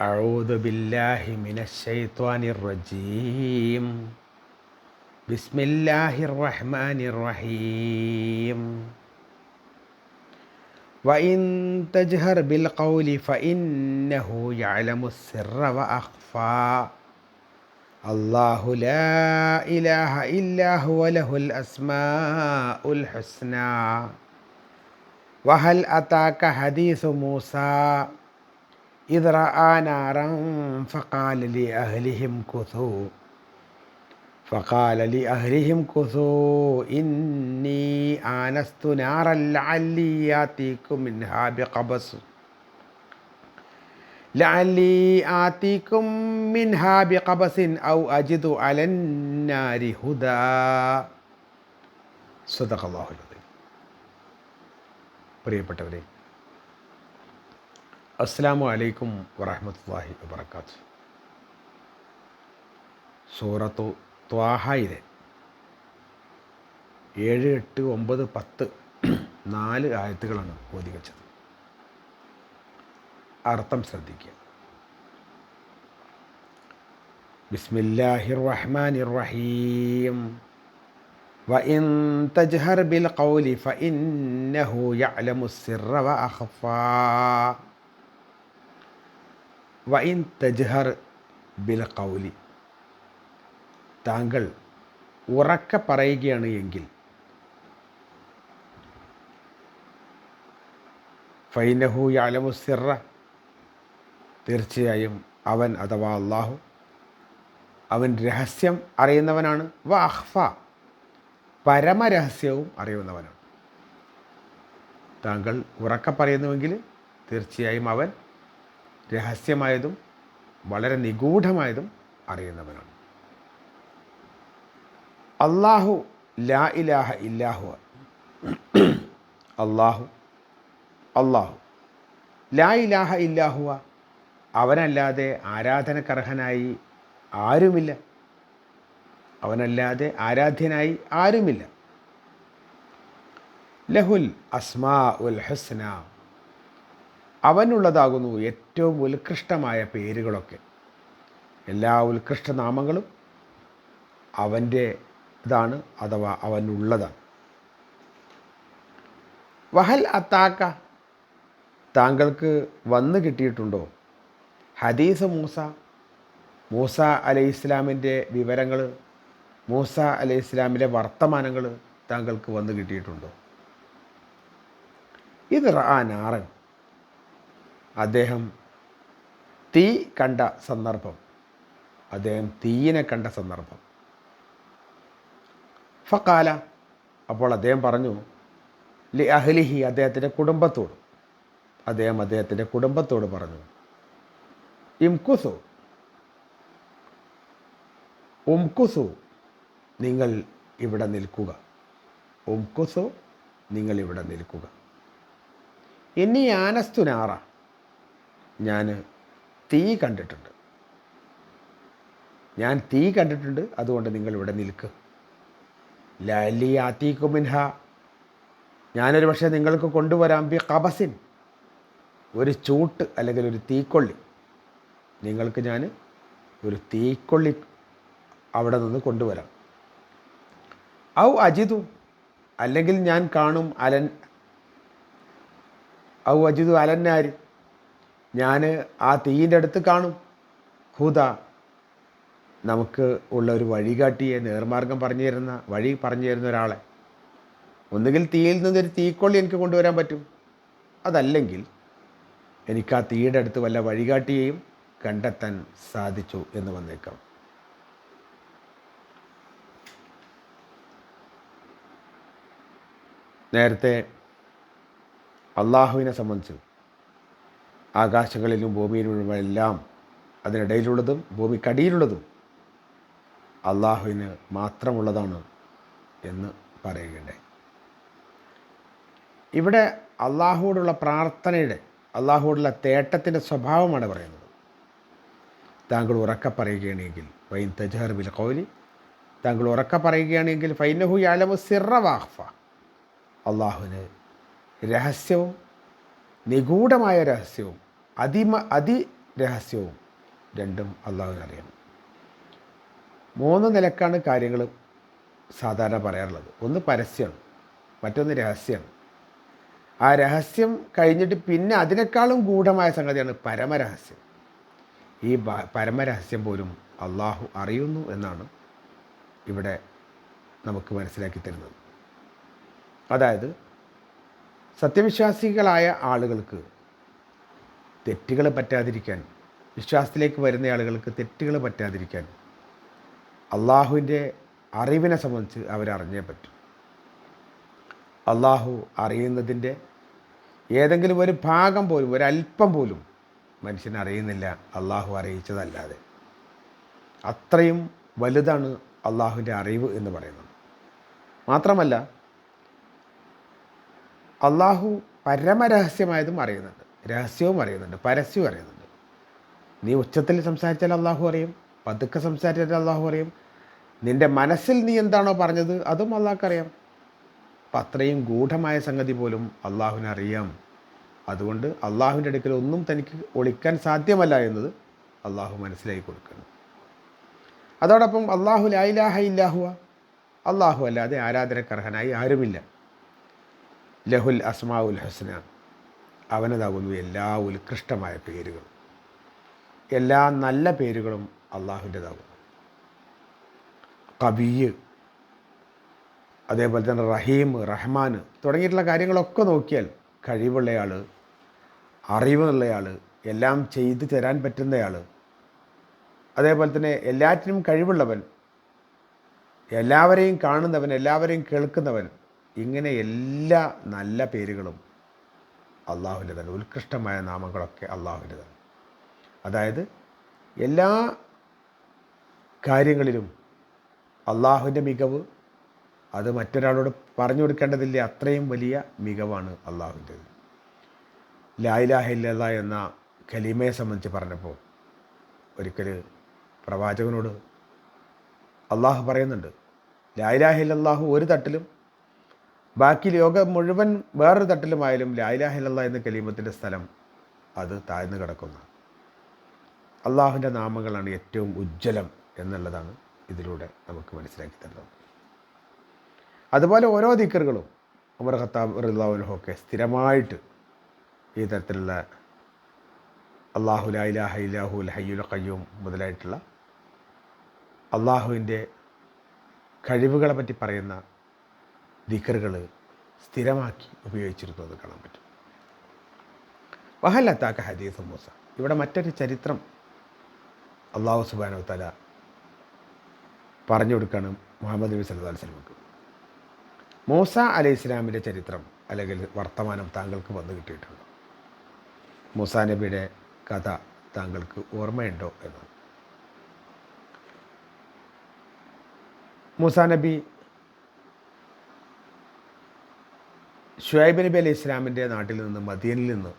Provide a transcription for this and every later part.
أعوذ بالله من الشيطان الرجيم. بسم الله الرحمن الرحيم. وإن تجهر بالقول فإنه يعلم السر وأخفى. الله لا إله إلا هو له الأسماء الحسنى. وهل أتاك حديث موسى؟ إذ رأى نارا فقال لأهلهم كثوا فقال لأهلهم كثوا إني آنست نارا لعلي آتيكم منها بقبس لعلي آتيكم منها بقبس أو أجد على النار هدى صدق الله العظيم പ്രിയപ്പെട്ടവരെ അസ്സാമു അലൈക്കും വറഹമത്തല്ലാഹി വബർക്കാത്ത് സൂറത്തു ത്വാഹയിലെ ഏഴ് എട്ട് ഒമ്പത് പത്ത് നാല് ആയത്തുകളാണ് ഓതി വച്ചത് അർത്ഥം ശ്രദ്ധിക്കുക ബിസ്മില്ലാഹിർ റഹ്മാനിർ റഹീം وإن تجهر بالقول فإنه يعلم السر وأخفى വൈൻ തജ്ഹർ ബിൽ കൗലി താങ്കൾ ഉറക്കെ പറയുകയാണ് എങ്കിൽ ഫൈനഹു യാലമുസിറ തീർച്ചയായും അവൻ അഥവാ അള്ളാഹു അവൻ രഹസ്യം അറിയുന്നവനാണ്. വ അഹ്ഫ പരമരഹസ്യവും അറിയുന്നവനാണ്. താങ്കൾ ഉറക്കെ പറയുന്നുവെങ്കിൽ തീർച്ചയായും അവൻ രഹസ്യമായതും വളരെ നിഗൂഢമായതും അറിയുന്നവനാണ്. അള്ളാഹു ലാ ഇലാഹ ഇല്ലാഹു അള്ളാഹു അള്ളാഹു ലാ ഇലാഹ ഇല്ലാഹുവ അവനല്ലാതെ ആരാധനക്കർഹനായി ആരുമില്ല. അവനല്ലാതെ ആരാധ്യനായി ആരുമില്ല. ലഹുൽ അസ്മാ ഉൽ ഹുസ്ന. അവനുള്ളതാകുന്നു ഏറ്റവും ഉത്കൃഷ്ടമായ പേരുകളൊക്കെ. എല്ലാ ഉത്കൃഷ്ടനാമങ്ങളും അവന്റെ ഇതാണ് അഥവാ അവനുള്ളതാണ്. വഹൽ അത്താക്ക താങ്കൾക്ക് വന്നു കിട്ടിയിട്ടുണ്ടോ? ഹദീസ് മൂസ മൂസ അലൈഹി ഇസ്ലാമിന്റെ വിവരങ്ങൾ മൂസ അലൈഹി ഇസ്ലാമിന്റെ വർത്തമാനങ്ങൾ താങ്കൾക്ക് വന്നു കിട്ടിയിട്ടുണ്ടോ? ഇത് റാ നാറൻ. അദ്ദേഹം തീ കണ്ട സന്ദർഭം. അദ്ദേഹം തീയിനെ കണ്ട സന്ദർഭം. ഫക്കാല അപ്പോൾ അദ്ദേഹം പറഞ്ഞു ലി അഹ്ലിഹി അദ്ദേഹത്തിന്റെ കുടുംബത്തോട്. അദ്ദേഹം അദ്ദേഹത്തിന്റെ കുടുംബത്തോട് പറഞ്ഞു ഇംകുസു ഉംകുസു നിങ്ങൾ ഇവിടെ നിൽക്കുക. ഉംകുസു നിങ്ങൾ ഇവിടെ നിൽക്കുക. ഇനി ആനസ്തുനാറ ഞാൻ തീ കണ്ടിട്ടുണ്ട്. ഞാൻ തീ കണ്ടിട്ടുണ്ട് അതുകൊണ്ട് നിങ്ങൾ ഇവിടെ നിൽക്കുക ലലി ആത്തീക്കുമിൻഹ ഞാനൊരു പക്ഷേ നിങ്ങൾക്ക് കൊണ്ടുവരാം. ബി കബസിൻ ഒരു ചൂട്ട് അല്ലെങ്കിൽ ഒരു തീക്കൊള്ളി. നിങ്ങൾക്ക് ഞാൻ ഒരു തീക്കൊള്ളി അവിടെ നിന്ന് കൊണ്ടുവരാം. ഔ അജിതു അല്ലെങ്കിൽ ഞാൻ കാണും അലൻ. ഔ അജിതു അലന്നാര് ഞാൻ ആ തീയിന്റെ അടുത്ത് കാണും. ഹൂത നമുക്ക് ഉള്ള ഒരു വഴികാട്ടിയെ നേർമാർഗം പറഞ്ഞു തരുന്ന വഴി പറഞ്ഞു തരുന്ന ഒരാളെ. ഒന്നുകിൽ തീയിൽ നിന്നൊരു തീക്കൊള്ളി എനിക്ക് കൊണ്ടുവരാൻ പറ്റും. അതല്ലെങ്കിൽ എനിക്ക് ആ തീയുടെ അടുത്ത് വല്ല വഴികാട്ടിയെയും കണ്ടെത്താൻ സാധിച്ചു എന്ന് വന്നേക്കാം. നേരത്തെ അള്ളാഹുവിനെ സംബന്ധിച്ച് ആകാശങ്ങളിലും ഭൂമിയിലുമെല്ലാം അതിനിടയിലുള്ളതും ഭൂമിക്കടിയിലുള്ളതും അള്ളാഹുവിന് മാത്രമുള്ളതാണ് എന്ന് പറയുകയുണ്ടായി. ഇവിടെ അള്ളാഹുവോടുള്ള പ്രാർത്ഥനയുടെ അള്ളാഹുവോടുള്ള തേട്ടത്തിന്റെ സ്വഭാവമാണ് പറയുന്നത്. താങ്കൾ ഉറക്ക പറയുകയാണെങ്കിൽ ഫൈൻ തജഹർ ബിൽ കൗലി താങ്കൾ ഉറക്ക പറയുകയാണെങ്കിൽ ഫൈനഹു യാലമു സിറ വാഹ്ഫ അള്ളാഹുവിന് രഹസ്യവും നിഗൂഢമായ രഹസ്യവും അതിമ അതി രഹസ്യവും രണ്ടും അള്ളാഹുവിനറിയാം മൂന്ന് നിലക്കാണ് കാര്യങ്ങൾ സാധാരണ പറയാറുള്ളത്. ഒന്ന് പരസ്യമാണ് മറ്റൊന്ന് രഹസ്യമാണ്. ആ രഹസ്യം കഴിഞ്ഞിട്ട് പിന്നെ അതിനേക്കാളും ഗൂഢമായ സംഗതിയാണ് പരമരഹസ്യം. ഈ പരമരഹസ്യം പോലും അള്ളാഹു അറിയുന്നു എന്നാണ് ഇവിടെ നമുക്ക് മനസ്സിലാക്കി തരുന്നത്. അതായത് സത്യവിശ്വാസികളായ ആളുകൾക്ക് തെറ്റുകൾ പറ്റാതിരിക്കാൻ വിശ്വാസത്തിലേക്ക് വരുന്ന ആളുകൾക്ക് തെറ്റുകൾ പറ്റാതിരിക്കാൻ അള്ളാഹുവിന്റെ അറിവിനെ സംബന്ധിച്ച് അവരറിഞ്ഞേ പറ്റും. അള്ളാഹു അറിയുന്നതിന്റെ ഏതെങ്കിലും ഒരു ഭാഗം പോലും ഒരല്പം പോലും മനുഷ്യൻ അറിയുന്നില്ല അള്ളാഹു അറിയിച്ചതല്ലാതെ. അത്രയും വലുതാണ് അള്ളാഹുവിന്റെ അറിവ് എന്ന് പറയുന്നത്. മാത്രമല്ല അള്ളാഹു പരമരഹസ്യമായതും അറിയുന്നുണ്ട്. രഹസ്യവും അറിയുന്നുണ്ട്. പരസ്യവും അറിയുന്നുണ്ട്. നീ ഉച്ചത്തിൽ സംസാരിച്ചാൽ അള്ളാഹു അറിയും. പതുക്കെ സംസാരിച്ചാൽ അള്ളാഹു അറിയും. നിന്റെ മനസ്സിൽ നീ എന്താണോ പറഞ്ഞത് അതും അള്ളാഹ്ക്കറിയാം. അപ്പം അത്രയും ഗൂഢമായ സംഗതി പോലും അള്ളാഹുവിനറിയാം. അതുകൊണ്ട് അള്ളാഹുവിന്റെ അടുക്കൽ ഒന്നും തനിക്ക് ഒളിക്കാൻ സാധ്യമല്ല എന്നത് അള്ളാഹു മനസ്സിലാക്കി കൊടുക്കുന്നു. അതോടൊപ്പം അള്ളാഹു ലായിലാഹ ഇല്ലാഹുവ. അള്ളാഹു അല്ലാതെ ആരാധനക്കർഹനായി ആരുമില്ല. ലഹുൽ അസ്മാവുൽ ഹസ്ന. അവനതാകുന്നു എല്ലാ ഉത്കൃഷ്ടമായ പേരുകളും. എല്ലാ നല്ല പേരുകളും അള്ളാഹുവിന്റെതാകുന്നു. കബിയ് അതേപോലെ തന്നെ റഹീം റഹ്മാൻ തുടങ്ങിയിട്ടുള്ള കാര്യങ്ങളൊക്കെ നോക്കിയാൽ കഴിവുള്ളയാൾ അറിവുള്ളയാൾ എല്ലാം ചെയ്തു തരാൻ പറ്റുന്നയാൾ അതേപോലെ തന്നെ എല്ലാറ്റിനും കഴിവുള്ളവൻ എല്ലാവരെയും കാണുന്നവൻ എല്ലാവരെയും കേൾക്കുന്നവൻ ഇങ്ങനെ എല്ലാ നല്ല പേരുകളും അള്ളാഹുവിന്റെതാണ് ഉത്കൃഷ്ടമായ നാമങ്ങളൊക്കെ അള്ളാഹുവിന്റെതാണ് അതായത് എല്ലാ കാര്യങ്ങളിലും അള്ളാഹുവിന്റെ മികവ് അത് മറ്റൊരാളോട് പറഞ്ഞു കൊടുക്കേണ്ടതില്ല അത്രയും വലിയ മികവാണ് അള്ളാഹുവിന്റെത് ലായിലാഹില്ല എന്ന കലീമയെ സംബന്ധിച്ച് പറഞ്ഞപ്പോൾ ഒരിക്കൽ പ്രവാചകനോട് അള്ളാഹു പറയുന്നുണ്ട് ലായിലാഹില്ലാഹു ഒരു തട്ടിലും ബാക്കി ലോകം മുഴുവൻ വേറൊരു തട്ടിലുമായാലും ലായിലാഹില്ല എന്ന കലീമത്തിന്റെ സ്ഥലം അത് താഴ്ന്നു കിടക്കുന്നു. അള്ളാഹുവിന്റെ നാമങ്ങളാണ് ഏറ്റവും ഉജ്ജ്വലം എന്നുള്ളതാണ് ഇതിലൂടെ നമുക്ക് മനസ്സിലാക്കി തരുന്നത്. അതുപോലെ ഓരോ ദിക്കറുകളും ഉമർ ഖത്താബ് റിള്ളാഹുലഹൊക്കെ സ്ഥിരമായിട്ട് ഈ തരത്തിലുള്ള അള്ളാഹു ലായിലാഹ ഇലാഹുൽ ഹയ്യുൽ ഖയ്യൂം മുതലായിട്ടുള്ള അള്ളാഹുവിന്റെ കഴിവുകളെ പറ്റി പറയുന്ന ദിക്കറുകൾ സ്ഥിരമാക്കി ഉപയോഗിച്ചിരുന്നത് കാണാൻ പറ്റും. വഹല്ലത്താക്ക ഹദീസ് മൂസ. ഇവിടെ മറ്റൊരു ചരിത്രം അള്ളാഹു സുബാനോ തല പറഞ്ഞു കൊടുക്കുകയാണ് മുഹമ്മദ് നബി സല്ലു അലിസ്ലമക്ക് മൂസ അലൈഹി ഇസ്ലാമിന്റെ ചരിത്രം അല്ലെങ്കിൽ വർത്തമാനം താങ്കൾക്ക് വന്നു കിട്ടിയിട്ടുണ്ട്? മൂസ നബിയുടെ കഥ താങ്കൾക്ക് ഓർമ്മയുണ്ടോ എന്നാണ് മൂസ നബി ഷുഹൈബ് നബി അലൈഹി ഇസ്ലാമിന്റെ നാട്ടിൽ നിന്ന് മദീനിൽ നിന്ന്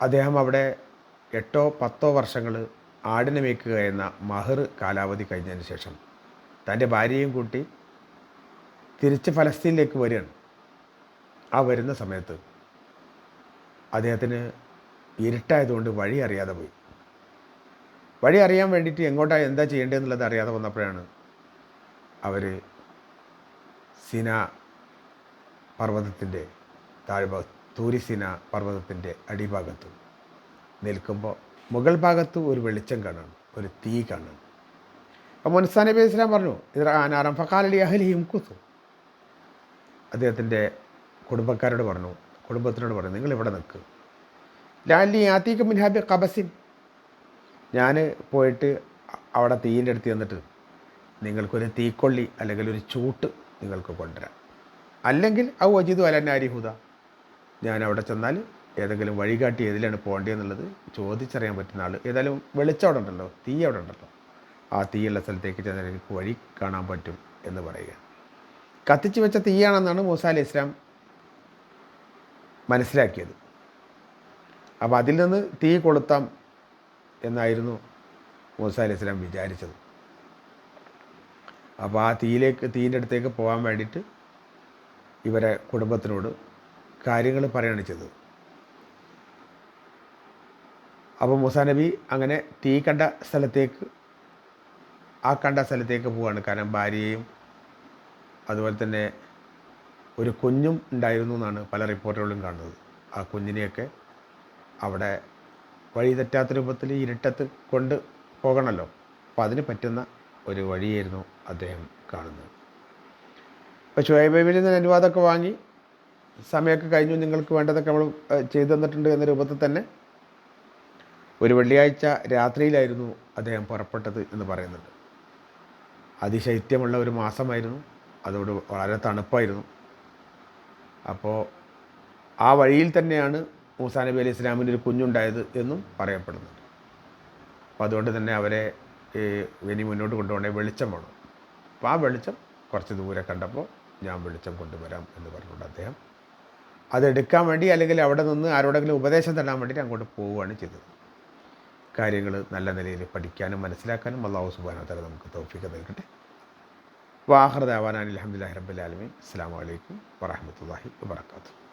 അദ്ദേഹം അവിടെ എട്ടോ പത്തോ വർഷങ്ങൾ ആടിനെ മേക്കുക എന്ന മഹർ കാലാവധി കഴിഞ്ഞതിന് ശേഷം തന്റെ ഭാര്യയും കൂട്ടി തിരിച്ച് ഫലസ്തീനിലേക്ക് വരികയാണ്. ആ വരുന്ന സമയത്ത് അദ്ദേഹത്തിന് ഇരുട്ടായതുകൊണ്ട് വഴി അറിയാതെ പോയി. വഴി അറിയാൻ വേണ്ടിയിട്ട് എങ്ങോട്ടാണ് എന്താ ചെയ്യേണ്ടതെന്നുള്ളത് അറിയാതെ വന്നപ്പോഴാണ് അവർ സിന പർവതത്തിന്റെ താഴ്ഭാഗത്ത് തൂരിസിന പർവതത്തിന്റെ അടിഭാഗത്ത് നിൽക്കുമ്പോൾ മുകൾ ഭാഗത്ത് ഒരു വെളിച്ചം കാണണം ഒരു തീ കാണണം അപ്പോൾ മുൻസാ നബി ഇസ്ലാം പറഞ്ഞു ഇത് ആനാറം ഫക്കാലി അഹലിയും കുത്തു. അദ്ദേഹത്തിന്റെ കുടുംബക്കാരോട് പറഞ്ഞു കുടുംബത്തിനോട് പറഞ്ഞു നിങ്ങൾ ഇവിടെ നിൽക്കുക ലാലി ആത്തീക്ക് മിൻഹാബി കബസിൻ ഞാൻ പോയിട്ട് അവിടെ തീയിന്റെ അടുത്ത് ചെന്നിട്ട് നിങ്ങൾക്കൊരു തീക്കൊള്ളി അല്ലെങ്കിൽ ഒരു ചൂട്ട് നിങ്ങൾക്ക് കൊണ്ടുവരാം. അല്ലെങ്കിൽ ഔ അജിതു അലന്നാരിഹുദ ഞാൻ അവിടെ ചെന്നാൽ ഏതെങ്കിലും വഴികാട്ടി ഏതിലാണ് പോകേണ്ടതെന്നുള്ളത് ചോദിച്ചറിയാൻ പറ്റുന്ന ആൾ ഏതായാലും വെളിച്ചം അവിടെ ഉണ്ടല്ലോ തീ അവിടെ ഉണ്ടല്ലോ. ആ തീയുള്ള സ്ഥലത്തേക്ക് ചെന്നാൽ എനിക്ക് വഴി കാണാൻ പറ്റും എന്ന് പറയുക. കത്തിച്ചു വെച്ച തീയാണെന്നാണ് മൂസ അലി ഇസ്ലാം മനസ്സിലാക്കിയത്. അപ്പോൾ അതിൽ നിന്ന് തീ കൊളുത്താം എന്നായിരുന്നു മൂസ അലി ഇസ്ലാം വിചാരിച്ചത്. അപ്പോൾ ആ തീയിലേക്ക് തീന്റെ അടുത്തേക്ക് പോകാൻ വേണ്ടിയിട്ട് ഇവരെ കുടുംബത്തിനോട് കാര്യങ്ങൾ പറയുകയാണ് ചെയ്തത്. അപ്പോൾ മൂസാ നബി അങ്ങനെ തീ കണ്ട സ്ഥലത്തേക്ക് ആ കണ്ട സ്ഥലത്തേക്ക് പോവാണ്. കാരണം ഭാര്യയും അതുപോലെ തന്നെ ഒരു കുഞ്ഞും ഉണ്ടായിരുന്നു എന്നാണ് പല റിപ്പോർട്ടുകളിലും കാണുന്നത്. ആ കുഞ്ഞിനെയൊക്കെ അവിടെ വഴി തെറ്റാത്ത രൂപത്തിൽ ഇരുട്ടത്ത് കൊണ്ട് പോകണമല്ലോ. അപ്പോൾ അതിന് പറ്റുന്ന ഒരു വഴിയായിരുന്നു അദ്ദേഹം കാണുന്നത്. അപ്പോൾ ഷുഹൈബിൽ നിന്ന് അനുവാദമൊക്കെ വാങ്ങി സമയമൊക്കെ കഴിഞ്ഞു നിങ്ങൾക്ക് വേണ്ടതൊക്കെ നമ്മൾ ചെയ്തു തന്നിട്ടുണ്ട് എന്ന രൂപത്തിൽ തന്നെ ഒരു വെള്ളിയാഴ്ച രാത്രിയിലായിരുന്നു അദ്ദേഹം പുറപ്പെട്ടത് എന്ന് പറയുന്നുണ്ട് അതിശൈത്യമുള്ള ഒരു മാസമായിരുന്നു. അതോട് വളരെ തണുപ്പായിരുന്നു. അപ്പോൾ ആ വഴിയിൽ തന്നെയാണ് മൂസാ നബി അലൈഹി ഇസ്ലാമിന്റെ ഒരു കുഞ്ഞുണ്ടായത് എന്നും പറയപ്പെടുന്നുണ്ട്. അപ്പോൾ അതുകൊണ്ട് തന്നെ അവരെ ഇനി മുന്നോട്ട് കൊണ്ടുപോകണേ വെളിച്ചം വേണം. അപ്പോൾ ആ വെളിച്ചം കുറച്ച് ദൂരെ കണ്ടപ്പോൾ ഞാൻ വെളിച്ചം കൊണ്ടുവരാം എന്ന് പറഞ്ഞുകൊണ്ട് അദ്ദേഹം അതെടുക്കാൻ വേണ്ടി അല്ലെങ്കിൽ അവിടെ നിന്ന് ആരോടെങ്കിലും ഉപദേശം തരാൻ വേണ്ടിയിട്ട് അങ്ങോട്ട് പോവുകയാണ് ചെയ്തത്. കാര്യങ്ങൾ നല്ല നിലയിൽ പഠിക്കാനും മനസ്സിലാക്കാനും അള്ളാഹു സുബാനത്തല തല നമുക്ക് തോഫിക്ക് നൽകട്ടെ. വാഹൃദാവാനാൻ അലഹമുല്ലാ റബ്ബുലാലമീൻ അസ്സാം വലൈക്കും വാഹമത്തല്ലാഹി വാത്തു